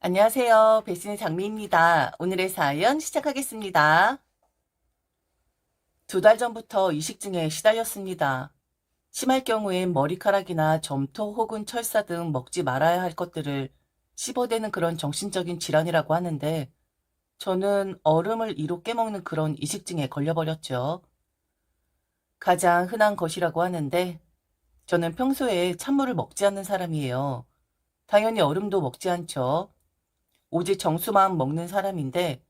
안녕하세요. 배신의 장미입니다. 오늘의 사연 시작하겠습니다. 두 달 전부터 이식증에 시달렸습니다. 심할 경우엔 머리카락이나 점토 혹은 철사 등 먹지 말아야 할 것들을 씹어대는 그런 정신적인 질환이라고 하는데 저는 얼음을 이로 깨먹는 그런 이식증에 걸려버렸죠. 가장 흔한 것이라고 하는데 저는 평소에 찬물을 먹지 않는 사람이에요. 당연히 얼음도 먹지 않죠. 오직 정수만 먹는 사람인데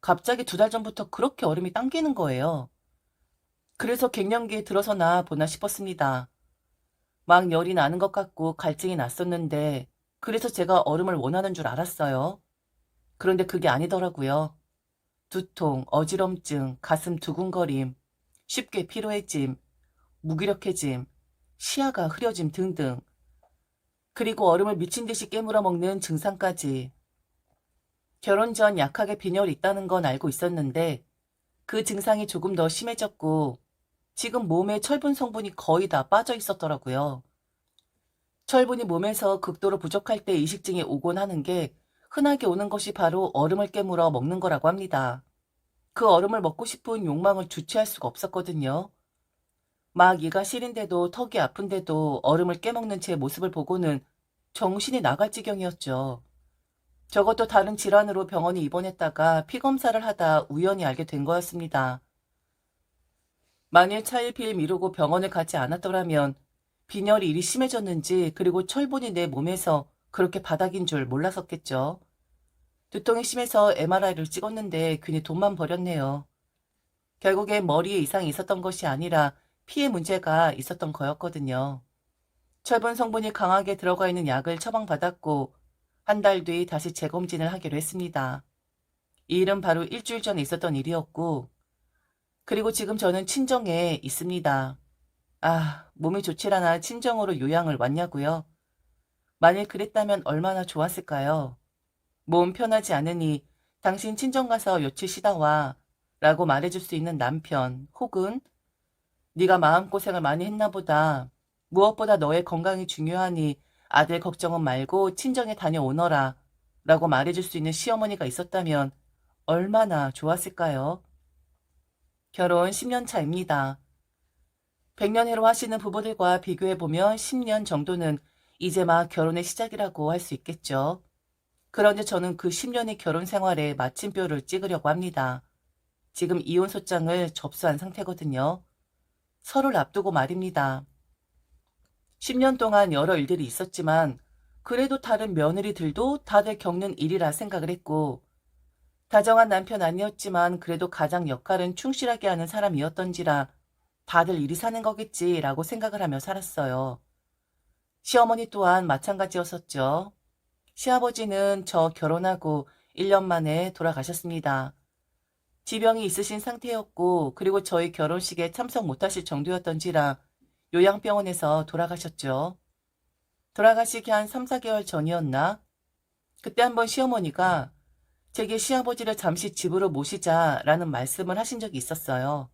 갑자기 두 달 전부터 그렇게 얼음이 당기는 거예요. 그래서 갱년기에 들어서나 보나 싶었습니다. 막 열이 나는 것 같고 갈증이 났었는데 그래서 제가 얼음을 원하는 줄 알았어요. 그런데 그게 아니더라고요. 두통, 어지럼증, 가슴 두근거림, 쉽게 피로해짐, 무기력해짐, 시야가 흐려짐 등등. 그리고 얼음을 미친 듯이 깨물어 먹는 증상까지. 결혼 전 약하게 빈혈이 있다는 건 알고 있었는데 그 증상이 조금 더 심해졌고 지금 몸에 철분 성분이 거의 다 빠져 있었더라고요. 철분이 몸에서 극도로 부족할 때 이식증이 오곤 하는 게 흔하게 오는 것이 바로 얼음을 깨물어 먹는 거라고 합니다. 그 얼음을 먹고 싶은 욕망을 주체할 수가 없었거든요. 막 이가 시린데도 턱이 아픈데도 얼음을 깨먹는 제 모습을 보고는 정신이 나갈 지경이었죠. 저것도 다른 질환으로 병원에 입원했다가 피검사를 하다 우연히 알게 된 거였습니다. 만일 차일피일 미루고 병원에 가지 않았더라면 빈혈이 일이 심해졌는지 그리고 철분이 내 몸에서 그렇게 바닥인 줄 몰랐었겠죠. 두통이 심해서 MRI를 찍었는데 괜히 돈만 버렸네요. 결국엔 머리에 이상이 있었던 것이 아니라 피에 문제가 있었던 거였거든요. 철분 성분이 강하게 들어가 있는 약을 처방받았고 한 달 뒤 다시 재검진을 하기로 했습니다. 이 일은 바로 일주일 전에 있었던 일이었고 그리고 지금 저는 친정에 있습니다. 아, 몸이 좋질 않아 친정으로 요양을 왔냐고요? 만일 그랬다면 얼마나 좋았을까요? 몸 편하지 않으니 당신 친정 가서 며칠 쉬다 와 라고 말해줄 수 있는 남편 혹은 네가 마음고생을 많이 했나 보다. 무엇보다 너의 건강이 중요하니 아들 걱정은 말고 친정에 다녀오너라 라고 말해줄 수 있는 시어머니가 있었다면 얼마나 좋았을까요? 결혼 10년 차입니다. 100년 해로 하시는 부부들과 비교해보면 10년 정도는 이제 막 결혼의 시작이라고 할 수 있겠죠. 그런데 저는 그 10년의 결혼 생활에 마침표를 찍으려고 합니다. 지금 이혼 소장을 접수한 상태거든요. 설을 앞두고 말입니다. 10년 동안 여러 일들이 있었지만 그래도 다른 며느리들도 다들 겪는 일이라 생각을 했고 다정한 남편 아니었지만 그래도 가장 역할은 충실하게 하는 사람이었던지라 다들 일이 사는 거겠지라고 생각을 하며 살았어요. 시어머니 또한 마찬가지였었죠. 시아버지는 저 결혼하고 1년 만에 돌아가셨습니다. 지병이 있으신 상태였고 그리고 저희 결혼식에 참석 못하실 정도였던지라 요양병원에서 돌아가셨죠. 돌아가시기 한 3, 4개월 전이었나? 그때 한번 시어머니가 제게 시아버지를 잠시 집으로 모시자라는 말씀을 하신 적이 있었어요.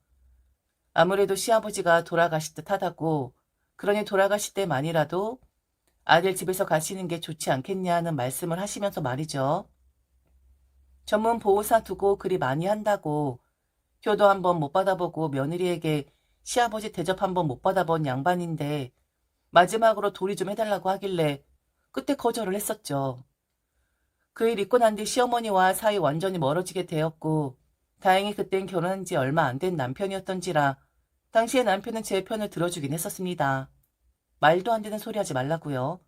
아무래도 시아버지가 돌아가실 듯 하다고 그러니 돌아가실 때만이라도 아들 집에서 가시는 게 좋지 않겠냐는 말씀을 하시면서 말이죠. 전문 보호사 두고 그리 많이 한다고 효도 한번 못 받아보고 며느리에게 시아버지 대접 한번 못 받아본 양반인데 마지막으로 도리 좀 해달라고 하길래 그때 거절을 했었죠. 그 일 있고 난 뒤 시어머니와 사이 완전히 멀어지게 되었고 다행히 그땐 결혼한 지 얼마 안 된 남편이었던지라 당시에 남편은 제 편을 들어주긴 했었습니다. 말도 안 되는 소리 하지 말라고요.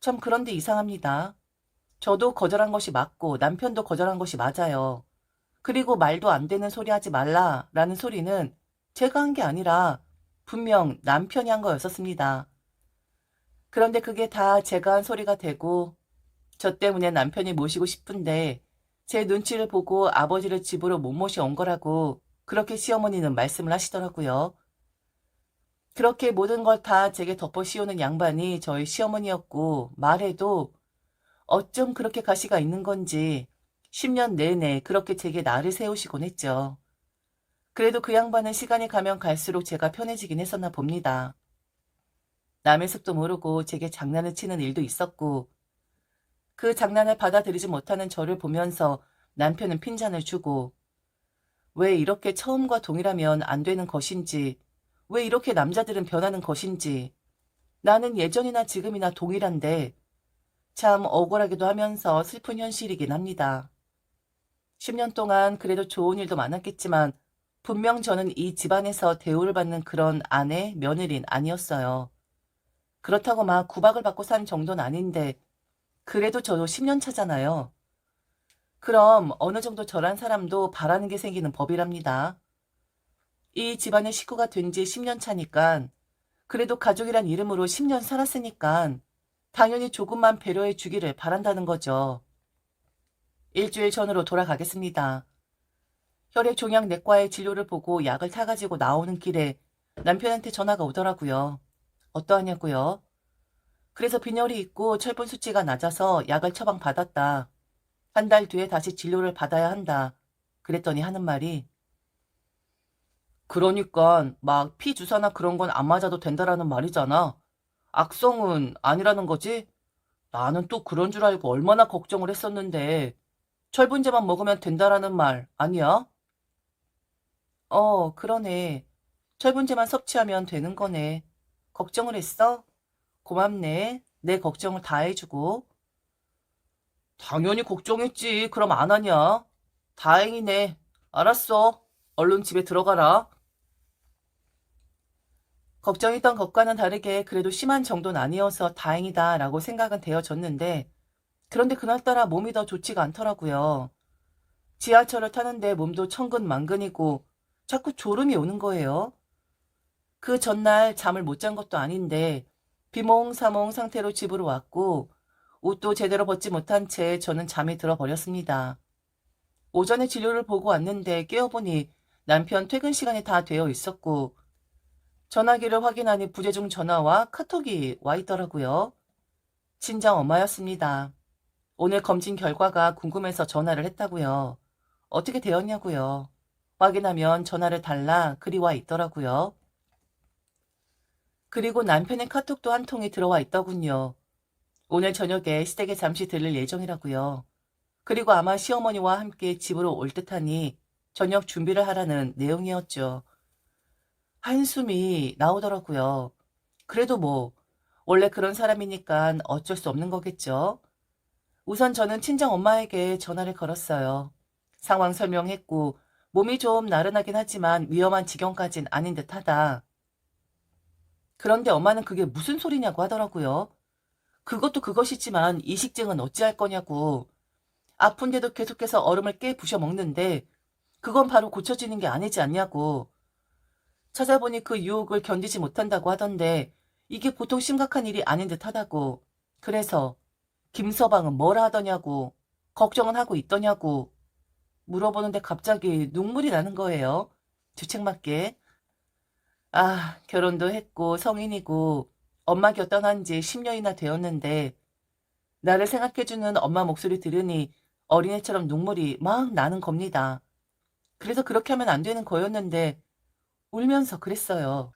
참 그런데 이상합니다. 저도 거절한 것이 맞고 남편도 거절한 것이 맞아요. 그리고 말도 안 되는 소리 하지 말라라는 소리는 제가 한 게 아니라 분명 남편이 한 거였었습니다. 그런데 그게 다 제가 한 소리가 되고 저 때문에 남편이 모시고 싶은데 제 눈치를 보고 아버지를 집으로 못 모셔온 거라고 그렇게 시어머니는 말씀을 하시더라고요. 그렇게 모든 걸 다 제게 덮어 씌우는 양반이 저희 시어머니였고 말해도 어쩜 그렇게 가시가 있는 건지 10년 내내 그렇게 제게 나를 세우시곤 했죠. 그래도 그 양반은 시간이 가면 갈수록 제가 편해지긴 했었나 봅니다. 남의 습도 모르고 제게 장난을 치는 일도 있었고 그 장난을 받아들이지 못하는 저를 보면서 남편은 핀잔을 주고 왜 이렇게 처음과 동일하면 안 되는 것인지, 왜 이렇게 남자들은 변하는 것인지, 나는 예전이나 지금이나 동일한데, 참 억울하기도 하면서 슬픈 현실이긴 합니다. 10년 동안 그래도 좋은 일도 많았겠지만, 분명 저는 이 집안에서 대우를 받는 그런 아내, 며느린 아니었어요. 그렇다고 막 구박을 받고 산 정도는 아닌데, 그래도 저도 10년 차잖아요. 그럼 어느 정도 저란 사람도 바라는 게 생기는 법이랍니다. 이 집안의 식구가 된 지 10년 차니까, 그래도 가족이란 이름으로 10년 살았으니까, 당연히 조금만 배려해 주기를 바란다는 거죠. 일주일 전으로 돌아가겠습니다. 혈액 종양 내과의 진료를 보고 약을 타가지고 나오는 길에 남편한테 전화가 오더라고요. 어떠하냐고요? 그래서 빈혈이 있고 철분 수치가 낮아서 약을 처방 받았다. 한 달 뒤에 다시 진료를 받아야 한다. 그랬더니 하는 말이 그러니까 막 피 주사나 그런 건 안 맞아도 된다라는 말이잖아. 악성은 아니라는 거지? 나는 또 그런 줄 알고 얼마나 걱정을 했었는데 철분제만 먹으면 된다라는 말 아니야? 어, 그러네. 철분제만 섭취하면 되는 거네. 걱정을 했어? 고맙네. 내 걱정을 다 해주고. 당연히 걱정했지. 그럼 안 하냐? 다행이네. 알았어. 얼른 집에 들어가라. 걱정했던 것과는 다르게 그래도 심한 정도는 아니어서 다행이다 라고 생각은 되어졌는데 그런데 그날따라 몸이 더 좋지가 않더라고요. 지하철을 타는데 몸도 천근만근이고 자꾸 졸음이 오는 거예요. 그 전날 잠을 못 잔 것도 아닌데 비몽사몽 상태로 집으로 왔고 옷도 제대로 벗지 못한 채 저는 잠이 들어버렸습니다. 오전에 진료를 보고 왔는데 깨어보니 남편 퇴근 시간이 다 되어 있었고 전화기를 확인하니 부재중 전화와 카톡이 와 있더라고요. 친정 엄마였습니다. 오늘 검진 결과가 궁금해서 전화를 했다고요. 어떻게 되었냐고요. 확인하면 전화를 달라 글이 와 있더라고요. 그리고 남편의 카톡도 한 통이 들어와 있더군요. 오늘 저녁에 시댁에 잠시 들릴 예정이라고요. 그리고 아마 시어머니와 함께 집으로 올 듯하니 저녁 준비를 하라는 내용이었죠. 한숨이 나오더라고요. 그래도 뭐 원래 그런 사람이니까 어쩔 수 없는 거겠죠. 우선 저는 친정 엄마에게 전화를 걸었어요. 상황 설명했고 몸이 좀 나른하긴 하지만 위험한 지경까진 아닌 듯하다. 그런데 엄마는 그게 무슨 소리냐고 하더라고요. 그것도 그것이지만 이식증은 어찌할 거냐고. 아픈데도 계속해서 얼음을 깨 부셔 먹는데 그건 바로 고쳐지는 게 아니지 않냐고. 찾아보니 그 유혹을 견디지 못한다고 하던데 이게 보통 심각한 일이 아닌 듯 하다고. 그래서 김서방은 뭐라 하더냐고. 걱정은 하고 있더냐고. 물어보는데 갑자기 눈물이 나는 거예요. 주책맞게. 아, 결혼도 했고 성인이고 엄마 곁 떠난 지 10년이나 되었는데 나를 생각해주는 엄마 목소리 들으니 어린애처럼 눈물이 막 나는 겁니다. 그래서 그렇게 하면 안 되는 거였는데 울면서 그랬어요.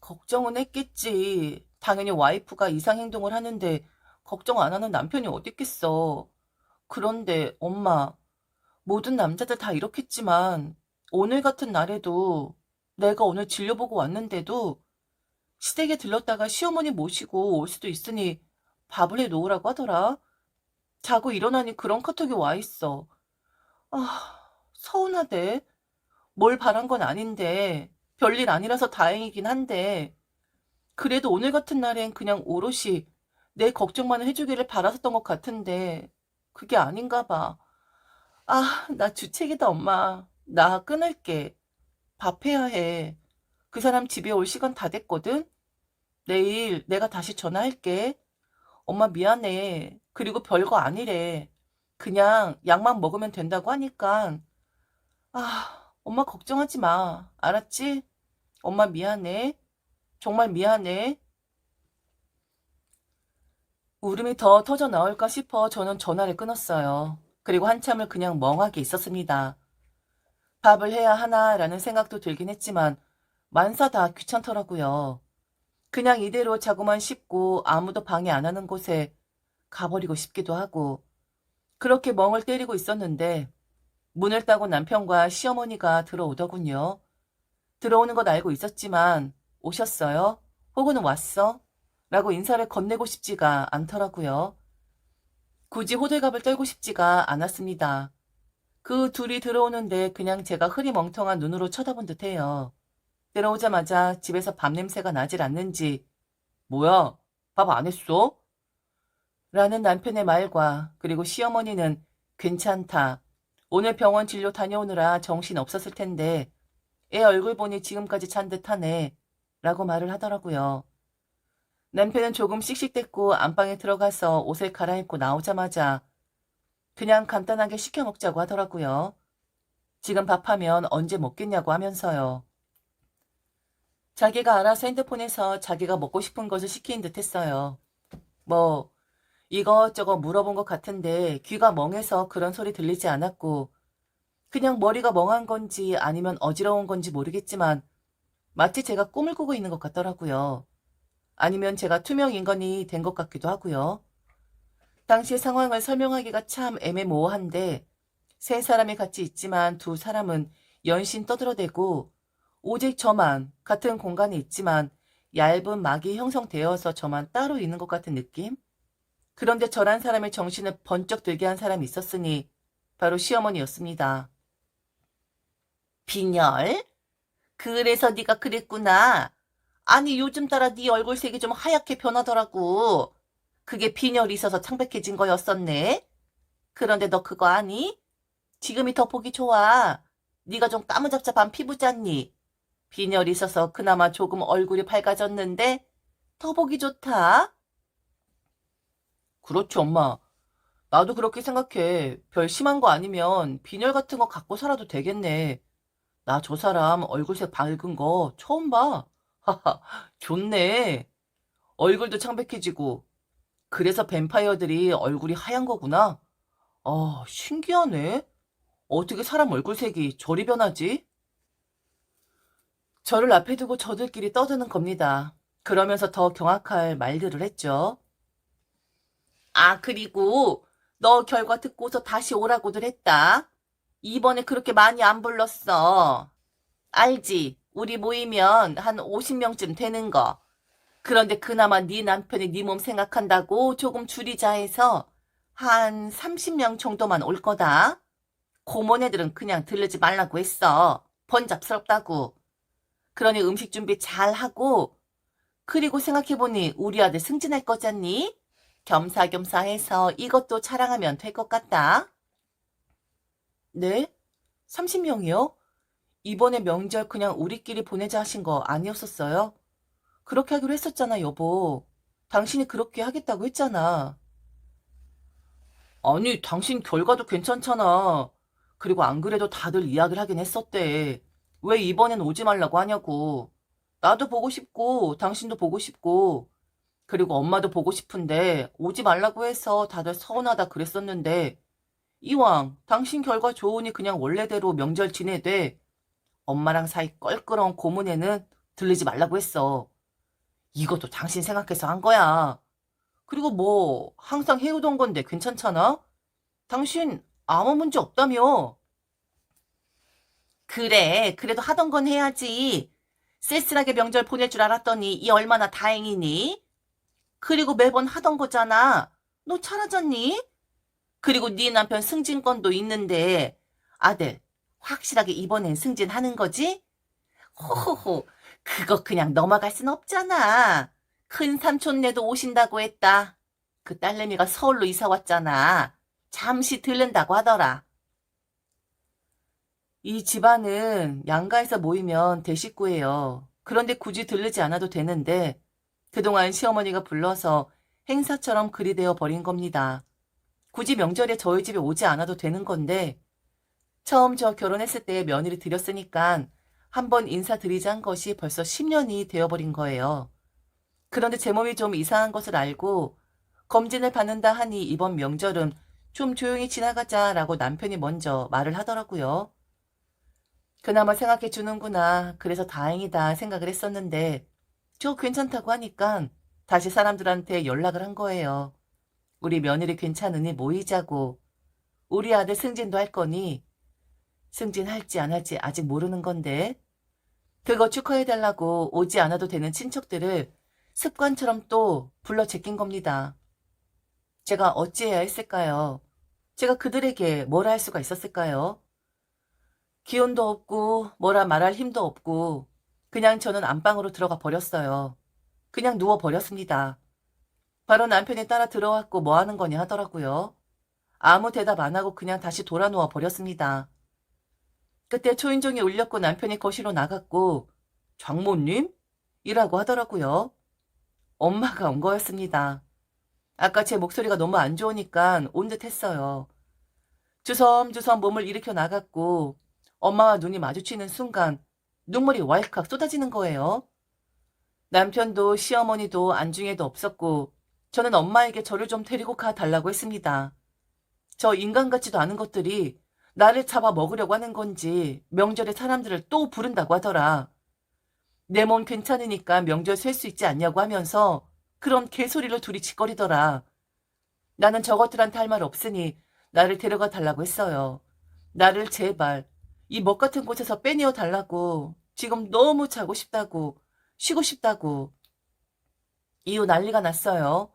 걱정은 했겠지. 당연히 와이프가 이상 행동을 하는데 걱정 안 하는 남편이 어딨겠어. 그런데 엄마, 모든 남자들 다 이렇겠지만 오늘 같은 날에도 내가 오늘 진료 보고 왔는데도 시댁에 들렀다가 시어머니 모시고 올 수도 있으니 밥을 해 놓으라고 하더라. 자고 일어나니 그런 카톡이 와 있어. 아, 서운하대. 뭘 바란 건 아닌데 별일 아니라서 다행이긴 한데 그래도 오늘 같은 날엔 그냥 오롯이 내 걱정만 해주기를 바랐었던 것 같은데 그게 아닌가 봐. 아, 나 주책이다, 엄마. 나 끊을게. 밥해야 해. 그 사람 집에 올 시간 다 됐거든? 내일 내가 다시 전화할게. 엄마 미안해. 그리고 별거 아니래. 그냥 약만 먹으면 된다고 하니까. 아, 엄마 걱정하지 마. 알았지? 엄마 미안해. 정말 미안해. 울음이 더 터져 나올까 싶어 저는 전화를 끊었어요. 그리고 한참을 그냥 멍하게 있었습니다. 밥을 해야 하나라는 생각도 들긴 했지만 만사 다 귀찮더라고요. 그냥 이대로 자고만 싶고 아무도 방해 안 하는 곳에 가버리고 싶기도 하고 그렇게 멍을 때리고 있었는데 문을 따고 남편과 시어머니가 들어오더군요. 들어오는 것 알고 있었지만 오셨어요? 혹은 왔어? 라고 인사를 건네고 싶지가 않더라고요. 굳이 호들갑을 떨고 싶지가 않았습니다. 그 둘이 들어오는데 그냥 제가 흐리멍텅한 눈으로 쳐다본 듯해요. 들어오자마자 집에서 밥 냄새가 나질 않는지 뭐야 밥 안 했어? 라는 남편의 말과 그리고 시어머니는 괜찮다. 오늘 병원 진료 다녀오느라 정신 없었을 텐데 애 얼굴 보니 지금까지 잔 듯하네 라고 말을 하더라고요. 남편은 조금 씩씩댔고 안방에 들어가서 옷을 갈아입고 나오자마자 그냥 간단하게 시켜 먹자고 하더라고요. 지금 밥하면 언제 먹겠냐고 하면서요. 자기가 알아서 핸드폰에서 자기가 먹고 싶은 것을 시키는 듯 했어요. 뭐, 이것저것 물어본 것 같은데 귀가 멍해서 그런 소리 들리지 않았고, 그냥 머리가 멍한 건지 아니면 어지러운 건지 모르겠지만, 마치 제가 꿈을 꾸고 있는 것 같더라고요. 아니면 제가 투명 인간이 된 것 같기도 하고요. 당시 상황을 설명하기가 참 애매모호한데, 세 사람이 같이 있지만 두 사람은 연신 떠들어대고, 오직 저만 같은 공간에 있지만 얇은 막이 형성되어서 저만 따로 있는 것 같은 느낌? 그런데 저란 사람의 정신을 번쩍 들게 한 사람이 있었으니 바로 시어머니였습니다. 빈혈? 그래서 네가 그랬구나. 아니 요즘 따라 네 얼굴색이 좀 하얗게 변하더라고. 그게 빈혈이 있어서 창백해진 거였었네. 그런데 너 그거 아니? 지금이 더 보기 좋아. 네가 좀 까무잡잡한 피부잖니. 빈혈이 있어서 그나마 조금 얼굴이 밝아졌는데 더 보기 좋다. 그렇지, 엄마. 나도 그렇게 생각해. 별 심한 거 아니면 빈혈 같은 거 갖고 살아도 되겠네. 나 저 사람 얼굴색 밝은 거 처음 봐. 하하, 좋네. 얼굴도 창백해지고. 그래서 뱀파이어들이 얼굴이 하얀 거구나. 아, 신기하네. 어떻게 사람 얼굴색이 저리 변하지? 저를 앞에 두고 저들끼리 떠드는 겁니다. 그러면서 더 경악할 말들을 했죠. 아, 그리고 너 결과 듣고서 다시 오라고들 했다. 이번에 그렇게 많이 안 불렀어. 알지? 우리 모이면 한 50명쯤 되는 거. 그런데 그나마 네 남편이 네 몸 생각한다고 조금 줄이자 해서 한 30명 정도만 올 거다. 고모 애들은 그냥 들르지 말라고 했어. 번잡스럽다고. 그러니 음식 준비 잘 하고 그리고 생각해보니 우리 아들 승진할 거잖니? 겸사겸사 해서 이것도 자랑하면 될 것 같다. 네? 30명이요? 이번에 명절 그냥 우리끼리 보내자 하신 거 아니었었어요? 그렇게 하기로 했었잖아, 여보. 당신이 그렇게 하겠다고 했잖아. 아니, 당신 결과도 괜찮잖아. 그리고 안 그래도 다들 이야기를 하긴 했었대. 왜 이번엔 오지 말라고 하냐고. 나도 보고 싶고, 당신도 보고 싶고, 그리고 엄마도 보고 싶은데, 오지 말라고 해서 다들 서운하다 그랬었는데, 이왕 당신 결과 좋으니 그냥 원래대로 명절 지내되, 엄마랑 사이 껄끄러운 고문에는 들리지 말라고 했어. 이것도 당신 생각해서 한 거야. 그리고 뭐, 항상 해오던 건데 괜찮잖아? 당신 아무 문제 없다며. 그래, 그래도 하던 건 해야지. 쓸쓸하게 명절 보낼 줄 알았더니 이 얼마나 다행이니? 그리고 매번 하던 거잖아. 너 잘하잖니? 그리고 네 남편 승진권도 있는데 아들 확실하게 이번엔 승진하는 거지? 호호호 그거 그냥 넘어갈 순 없잖아. 큰 삼촌네도 오신다고 했다. 그 딸내미가 서울로 이사 왔잖아. 잠시 들른다고 하더라. 이 집안은 양가에서 모이면 대식구예요. 그런데 굳이 들르지 않아도 되는데 그동안 시어머니가 불러서 행사처럼 그리 되어 버린 겁니다. 굳이 명절에 저희 집에 오지 않아도 되는 건데 처음 저 결혼했을 때 며느리 드렸으니까 한번 인사드리자 한 것이 벌써 10년이 되어버린 거예요. 그런데 제 몸이 좀 이상한 것을 알고 검진을 받는다 하니 이번 명절은 좀 조용히 지나가자라고 남편이 먼저 말을 하더라고요. 그나마 생각해 주는구나. 그래서 다행이다 생각을 했었는데 저 괜찮다고 하니까 다시 사람들한테 연락을 한 거예요. 우리 며느리 괜찮으니 모이자고. 우리 아들 승진도 할 거니 승진 할지 안 할지 아직 모르는 건데 그거 축하해달라고 오지 않아도 되는 친척들을 습관처럼 또 불러 제낀 겁니다. 제가 어찌해야 했을까요? 제가 그들에게 뭐라 할 수가 있었을까요? 기운도 없고 뭐라 말할 힘도 없고 그냥 저는 안방으로 들어가 버렸어요. 그냥 누워 버렸습니다. 바로 남편이 따라 들어왔고 뭐 하는 거냐 하더라고요. 아무 대답 안 하고 그냥 다시 돌아 누워 버렸습니다. 그때 초인종이 울렸고 남편이 거실로 나갔고 장모님? 이라고 하더라고요. 엄마가 온 거였습니다. 아까 제 목소리가 너무 안 좋으니까 온 듯 했어요. 주섬주섬 몸을 일으켜 나갔고 엄마와 눈이 마주치는 순간 눈물이 왈칵 쏟아지는 거예요. 남편도 시어머니도 안중에도 없었고 저는 엄마에게 저를 좀 데리고 가 달라고 했습니다. 저 인간 같지도 않은 것들이 나를 잡아 먹으려고 하는 건지 명절에 사람들을 또 부른다고 하더라. 내 몸 괜찮으니까 명절 셀 수 있지 않냐고 하면서 그런 개소리를 둘이 짓거리더라. 나는 저것들한테 할 말 없으니 나를 데려가 달라고 했어요. 나를 제발 이 먹 같은 곳에서 빼내어 달라고 지금 너무 자고 싶다고 쉬고 싶다고 이후 난리가 났어요.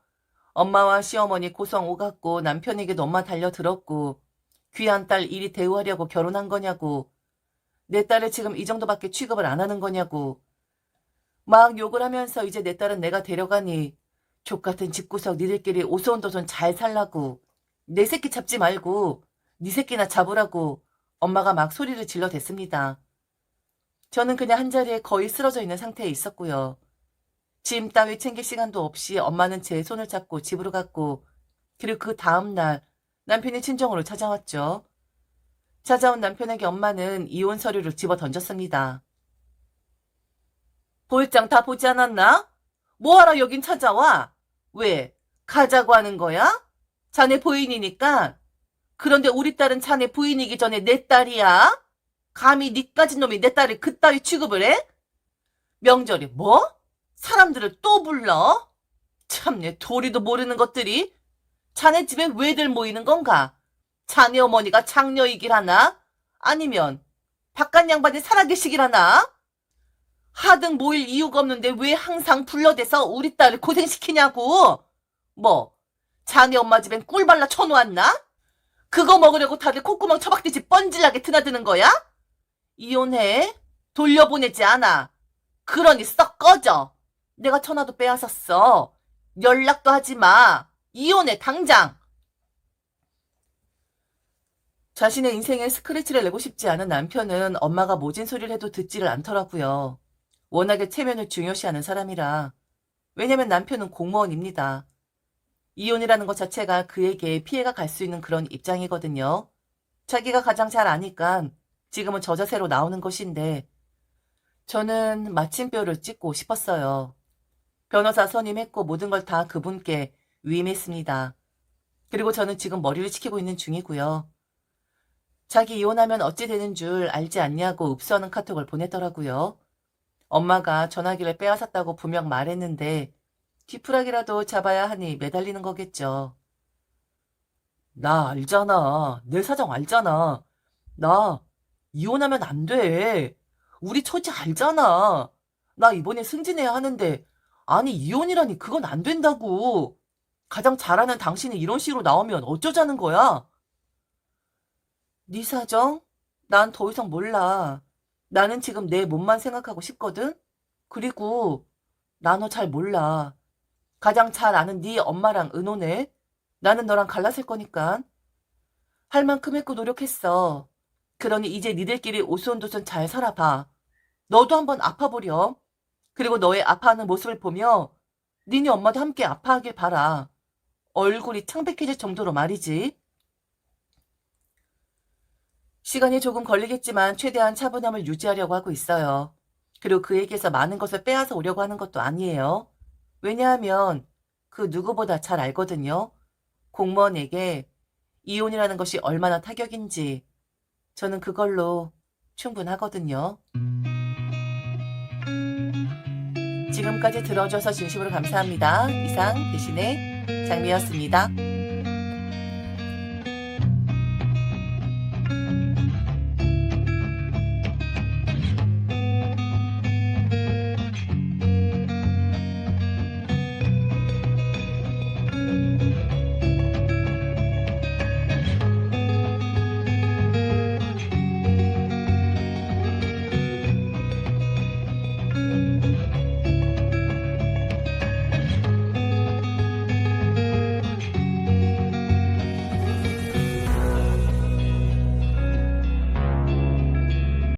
엄마와 시어머니 고성 오갔고 남편에게도 엄마 달려들었고 귀한 딸 이리 대우하려고 결혼한 거냐고 내 딸을 지금 이 정도밖에 취급을 안 하는 거냐고 막 욕을 하면서 이제 내 딸은 내가 데려가니 족같은 집구석 니들끼리 오손도손 잘 살라고 내 새끼 잡지 말고 네 새끼나 잡으라고 엄마가 막 소리를 질러댔습니다. 저는 그냥 한자리에 거의 쓰러져 있는 상태에 있었고요. 짐 따위 챙길 시간도 없이 엄마는 제 손을 잡고 집으로 갔고 그리고 그 다음날 남편이 친정으로 찾아왔죠. 찾아온 남편에게 엄마는 이혼 서류를 집어 던졌습니다. 볼장 다 보지 않았나? 뭐하러 여긴 찾아와? 왜? 가자고 하는 거야? 자네 부인이니까. 그런데 우리 딸은 자네 부인이기 전에 내 딸이야? 감히 니 까진 놈이 내 딸을 그따위 취급을 해? 명절에 뭐? 사람들을 또 불러? 참내 도리도 모르는 것들이 자네 집에 왜들 모이는 건가? 자네 어머니가 장녀이길 하나? 아니면 바깥 양반이 살아계시길 하나? 하등 모일 이유가 없는데 왜 항상 불러대서 우리 딸을 고생시키냐고? 뭐, 자네 엄마 집엔 꿀 발라 쳐놓았나? 그거 먹으려고 다들 콧구멍 처박듯이 뻔질나게 드나드는 거야? 이혼해? 돌려보내지 않아. 그러니 썩 꺼져. 내가 전화도 빼앗았어. 연락도 하지 마. 이혼해, 당장. 자신의 인생에 스크래치를 내고 싶지 않은 남편은 엄마가 모진 소리를 해도 듣지를 않더라고요. 워낙에 체면을 중요시하는 사람이라. 왜냐면 남편은 공무원입니다. 이혼이라는 것 자체가 그에게 피해가 갈 수 있는 그런 입장이거든요. 자기가 가장 잘 아니까 지금은 저 자세로 나오는 것인데 저는 마침표를 찍고 싶었어요. 변호사 선임했고 모든 걸 다 그분께 위임했습니다. 그리고 저는 지금 머리를 식히고 있는 중이고요. 자기 이혼하면 어찌 되는 줄 알지 않냐고 읍수하는 카톡을 보냈더라고요. 엄마가 전화기를 빼앗았다고 분명 말했는데 뒤풀하기라도 잡아야 하니 매달리는 거겠죠. 나 알잖아. 내 사정 알잖아. 나 이혼하면 안 돼. 우리 처지 알잖아. 나 이번에 승진해야 하는데 아니 이혼이라니 그건 안 된다고. 가장 잘하는 당신이 이런 식으로 나오면 어쩌자는 거야? 네 사정? 난 더 이상 몰라. 나는 지금 내 몸만 생각하고 싶거든? 그리고 나 너 잘 몰라. 가장 잘 아는 네 엄마랑 의논해. 나는 너랑 갈라설 거니까. 할 만큼 했고 노력했어. 그러니 이제 니들끼리 오손도손 잘 살아봐. 너도 한번 아파보렴. 그리고 너의 아파하는 모습을 보며 니네 엄마도 함께 아파하길 바라. 얼굴이 창백해질 정도로 말이지. 시간이 조금 걸리겠지만 최대한 차분함을 유지하려고 하고 있어요. 그리고 그에게서 많은 것을 빼앗아 오려고 하는 것도 아니에요. 왜냐하면 그 누구보다 잘 알거든요. 공무원에게 이혼이라는 것이 얼마나 타격인지 저는 그걸로 충분하거든요. 지금까지 들어줘서 진심으로 감사합니다. 이상 대신에 장미였습니다.